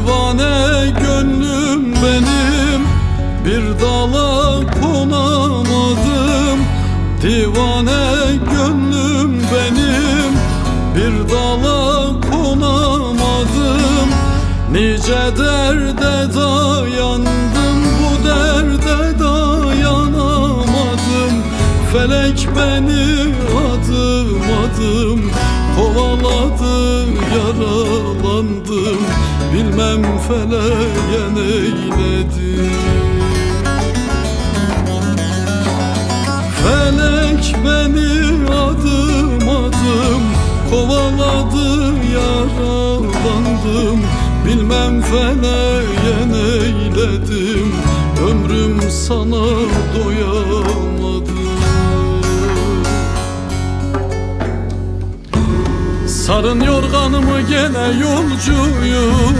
Divane gönlüm benim Bir dala konamadım. Divane gönlüm benim Bir dala konamadım. Nice derde dayandım Bu derde dayanamadım. Felek beni adım adım Kovaladı yaralandım. Bilmem feleğe neyledim Felek beni adım adım Kovaladı yaralandım. Bilmem feleğe neyledim Ömrüm sana doyamadım Sarın yorganımı gene yolcuyum.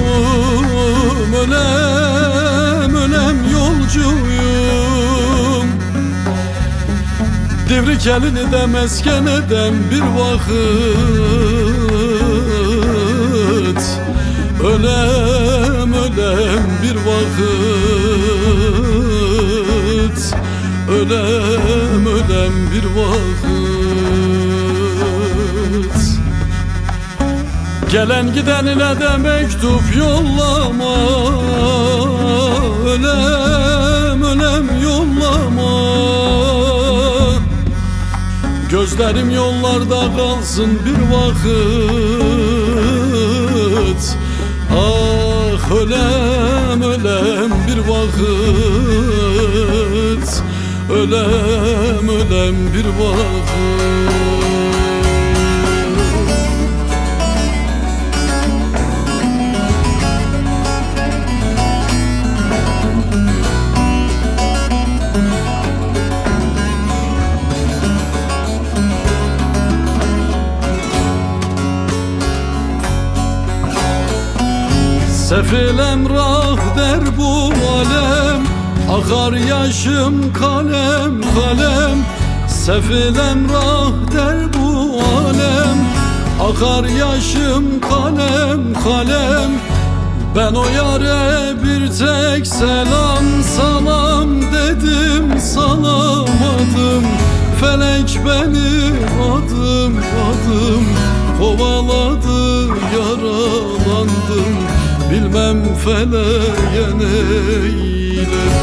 Ölem ölem yolcuyum. Divrik elini de mesken eden bir vakit Ölem ölem bir vakit Ölem ölem bir vakit Gelen gidenine de mektup yollama Ölem ölem yollama. Gözlerim yollarda kalsın bir vakit. Ah ölem ölem bir vakit. Ölem ölem bir vakit Sefil emrah der bu alem Akar yaşım kalem kalem. Sefil emrah der bu alem Akar yaşım kalem kalem. Ben o yare bir tek selam salam dedim salamadım. Felek beni adım adım kovaladı yaralandım Bilmem feleğe neyledim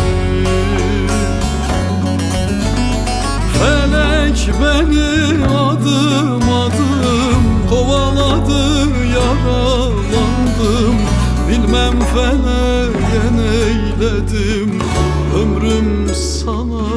Felek beni adım adım kovaladı yaralandım. Bilmem feleğe neyledim ömrüm sana